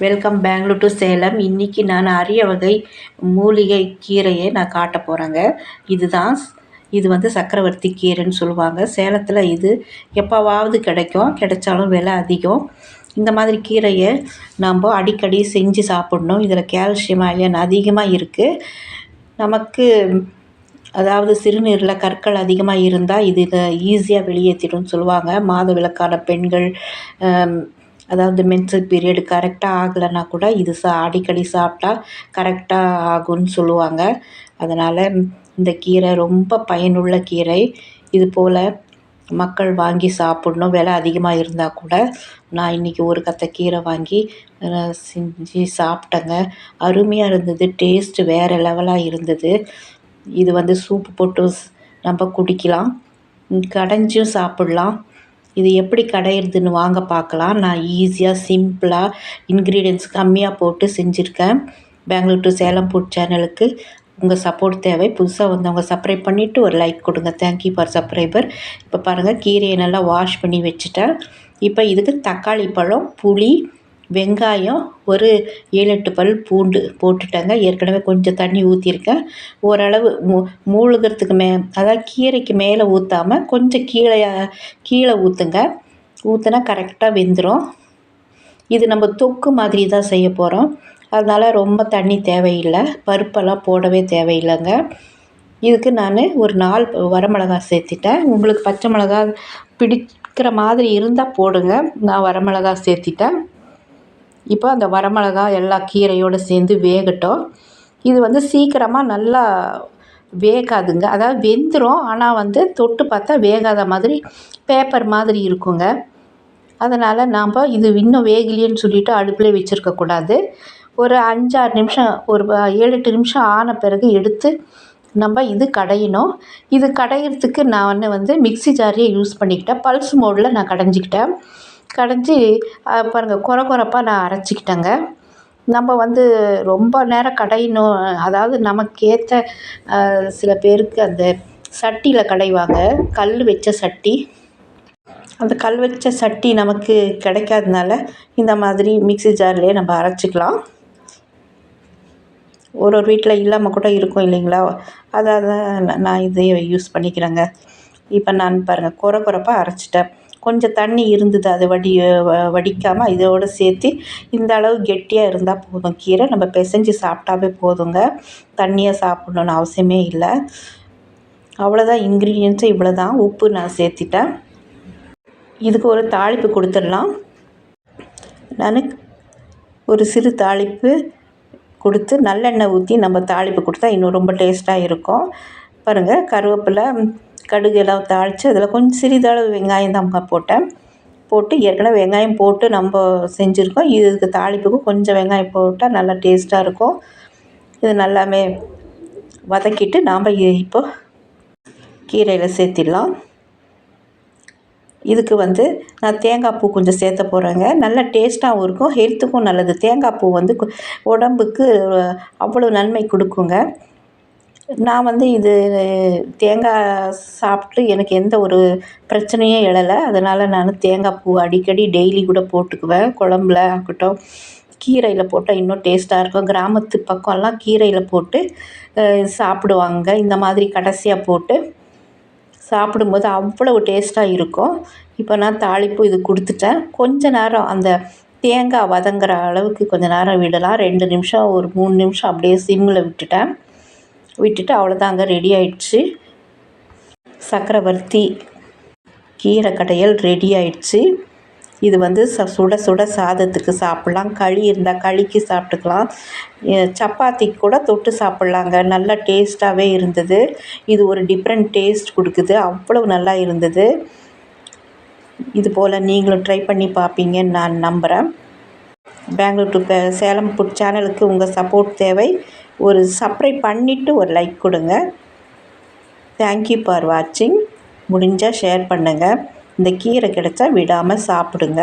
Welcome Bangalore to Salem இன்றைக்கி நான் அரிய வகை மூலிகை கீரையை நான் காட்ட போகிறேங்க இதுதான் இது வந்து சக்கரவர்த்தி கீரைன்னு சொல்லுவாங்க. சேலத்தில் இது எப்போவாவது கிடைக்கும். கிடைச்சாலும் விலை அதிகம். இந்த மாதிரி கீரையை நம்ம அடிக்கடி செஞ்சு சாப்பிட்ணும். இதில் கால்சியம் அயன் அதிகமாக இருக்குது நமக்கு அதாவது சிறுநீரில் கற்கள் அதிகமாக இருந்தால் இது ஈஸியாக வெளியேற்றிடும்னு சொல்லுவாங்க. மாதவிலக்கான பெண்கள் அதாவது மென்சல் பீரியடு கரெக்டாக ஆகலைன்னா கூட இது சா அடிக்கடி சாப்பிட்டா கரெக்டாக ஆகும்னு சொல்லுவாங்க. அதனால் இந்த கீரை ரொம்ப பயனுள்ள கீரை. இது போல் மக்கள் வாங்கி சாப்பிட்ணும். விலை அதிகமாக இருந்தால் கூட நான் இன்றைக்கி ஒரு கத்தை கீரை வாங்கி செஞ்சு சாப்பிட்டேங்க. அருமையாக இருந்தது. டேஸ்ட்டு வேறு லெவலாக இருந்தது. இது வந்து சூப்பு போட்டு நம்ம குடிக்கலாம். கடைஞ்சும் சாப்பிட்லாம். இது எப்படி கடையிறதுன்னு வாங்க பார்க்கலாம். நான் ஈஸியாக சிம்பிளாக இன்க்ரீடியன்ஸ் கம்மியாக போட்டு செஞ்சுருக்கேன். பெங்களூர் டு சேலம் ஃபுட் சேனலுக்கு உங்கள் சப்போர்ட் தேவை. புதுசாக வந்தவங்க சப்ரைப் பண்ணிவிட்டு ஒரு லைக் கொடுங்க. தேங்க்யூ ஃபார் சப்ரைபர் இப்போ பாருங்கள் கீரையை நல்லா வாஷ் பண்ணி வச்சுட்டேன். இப்போ இதுக்கு தக்காளி பழம் புளி வெங்காயம் ஒரு ஏழு எட்டு பல் பூண்டு போட்டுட்டேங்க. ஏற்கனவே கொஞ்சம் தண்ணி ஊற்றிருக்கேன் ஓரளவு மூ மூழ்கிறதுக்கு மே அதாவது கீரைக்கு மேலே ஊற்றாம கொஞ்சம் கீழே கீழே ஊற்றுங்க ஊற்றுனா கரெக்டாக வெந்துடும் இது நம்ம தொக்கு மாதிரி தான் செய்ய போகிறோம். அதனால் ரொம்ப தண்ணி தேவையில்லை. பருப்பெல்லாம் போடவே தேவையில்லைங்க. இதுக்கு நான் ஒரு நாலு வரமிளகா சேர்த்திட்டேன். உங்களுக்கு பச்சை மிளகா பிடிக்கிற மாதிரி இருந்தால் போடுங்க. நான் வரமிளகா சேர்த்திட்டேன். இப்போ அந்த வரமிளகா எல்லா கீரையோடு சேர்ந்து வேகட்டும். இது வந்து சீக்கிரமாக நல்லா வேகாதுங்க. அதாவது வெந்துடும் ஆனால் வந்து தொட்டு பார்த்தா வேகாத மாதிரி பேப்பர் மாதிரி இருக்குங்க. அதனால் நாம் இது இன்னும் வேகலையேன்னு சொல்லிவிட்டு அடுப்பில் வச்சுருக்கக்கூடாது ஒரு அஞ்சாறு நிமிஷம் ஒரு ஏழு எட்டு நிமிஷம் ஆன பிறகு எடுத்து நம்ம இது கடையணும். இது கடையிறதுக்கு நான் வந்து மிக்ஸி ஜாரியை யூஸ் பண்ணிக்கிட்டேன். பல்ஸ் மோடில் நான் கடைஞ்சிக்கிட்டேன். கடைஞ்சி பாருங்கள் கொர கொரப்பாக நான் அரைச்சிக்கிட்டேங்க. நம்ம வந்து ரொம்ப நேரம் கடையணும். அதாவது நமக்கேற்ற சில பேருக்கு அந்த சட்டியில் கடைவாங்க. கல் வச்ச சட்டி. அந்த கல் வச்ச சட்டி நமக்கு கிடைக்காதனால இந்த மாதிரி மிக்ஸி ஜார்லேயே நம்ம அரைச்சிக்கலாம். ஒரு ஒரு வீட்டில் இல்லாமல் கூட இருக்கும் இல்லைங்களா? அதாவது நான் இதையே யூஸ் பண்ணிக்கிறேங்க. இப்போ நான் பாருங்கள் குறை குறைப்பாக அரைச்சிட்டேன். கொஞ்சம் தண்ணி இருந்தது அது வடி வடிக்காமல் இதோடு சேர்த்து இந்த அளவு கெட்டியாக இருந்தால் போதும். கீரை நம்ம பிசைஞ்சு சாப்பிட்டாவே போதுங்க. தண்ணியாக சாப்பிட்ணுன்னு அவசியமே இல்லை. அவ்வளோதான் இன்க்ரீடியன்ஸும் இவ்வளோ தான் உப்பு நான் சேர்த்திட்டேன். இதுக்கு ஒரு தாளிப்பு கொடுத்துடலாம். நான் ஒரு சிறு தாளிப்பு கொடுத்து நல்லெண்ணெய் ஊற்றி நம்ம தாளிப்பு கொடுத்தா இன்னும் ரொம்ப டேஸ்ட்டாக இருக்கும். பாருங்கள் கருவேப்பிலை கடுகு எல்லாம் தாளித்து அதில் கொஞ்சம் சிறிதளவு வெங்காயம் தான்ப்பா போட்டேன். போட்டு ஏற்கனவே வெங்காயம் போட்டு நம்ம செஞ்சுருக்கோம். இதுக்கு தாளிப்புக்கு கொஞ்சம் வெங்காயம் போட்டால் நல்லா டேஸ்ட்டாக இருக்கும். இது நல்லாமே வதக்கிட்டு நாம் இப்போ கீரையில் சேர்த்திடலாம். இதுக்கு வந்து நான் தேங்காய் பூ கொஞ்சம் சேர்த்த போகிறேங்க நல்ல டேஸ்ட்டாகவும் இருக்கும். ஹெல்த்துக்கும் நல்லது. தேங்காய் பூ வந்து உடம்புக்கு அவ்வளோ நன்மை கொடுக்குங்க. நான் வந்து இது தேங்காய் சாப்பிட்டு எனக்கு எந்த ஒரு பிரச்சனையும் எழலை. அதனால் நான் தேங்காய் பூ அடிக்கடி டெய்லி கூட போட்டுக்குவேன். குழம்புல ஆகட்டும் கீரையில் போட்டால் இன்னும் டேஸ்ட்டாக இருக்கும். கிராமத்து பக்கம்லாம் கீரையில் போட்டு சாப்பிடுவாங்க. இந்த மாதிரி கடைசியாக போட்டு சாப்பிடும்போது அவ்வளவு டேஸ்ட்டாக இருக்கும். இப்போ நான் தாளிப்பு இது கொடுத்துட்டேன். கொஞ்ச நேரம் அந்த தேங்காய் வதங்குற அளவுக்கு கொஞ்சம் நேரம் விடலாம். ரெண்டு நிமிஷம் ஒரு மூணு நிமிஷம் அப்படியே சிம்மில் விட்டுட்டேன். விட்டுட்டு அவ்வளோதாங்க ரெடி ஆயிடுச்சு. சக்கரவர்த்தி கீரை கடையல் ரெடி ஆயிடுச்சு. இது வந்து ச சுட சுட சாதத்துக்கு சாப்பிட்லாம். களி இருந்தால் களிக்கு சாப்பிட்டுக்கலாம். சப்பாத்திக்கு கூட தொட்டு சாப்பிட்லாங்க. நல்லா டேஸ்ட்டாகவே இருந்தது. இது ஒரு டிஃப்ரெண்ட் டேஸ்ட் கொடுக்குது. அவ்வளவு நல்லா இருந்தது. இது போல் நீங்களும் ட்ரை பண்ணி பார்ப்பீங்கன்னு நான் நம்புகிறேன் பெங்களூர் டு சேலம் ஃபுட் சேனலுக்கு உங்கள் சப்போர்ட் தேவை. ஒரு சப்ஸ்கிரைப் பண்ணிவிட்டு ஒரு லைக் கொடுங்க. தேங்க்யூ ஃபார் வாட்சிங் முடிஞ்சால் ஷேர் பண்ணுங்கள் இந்த கீரை கிடச்சா விடாமல் சாப்பிடுங்க.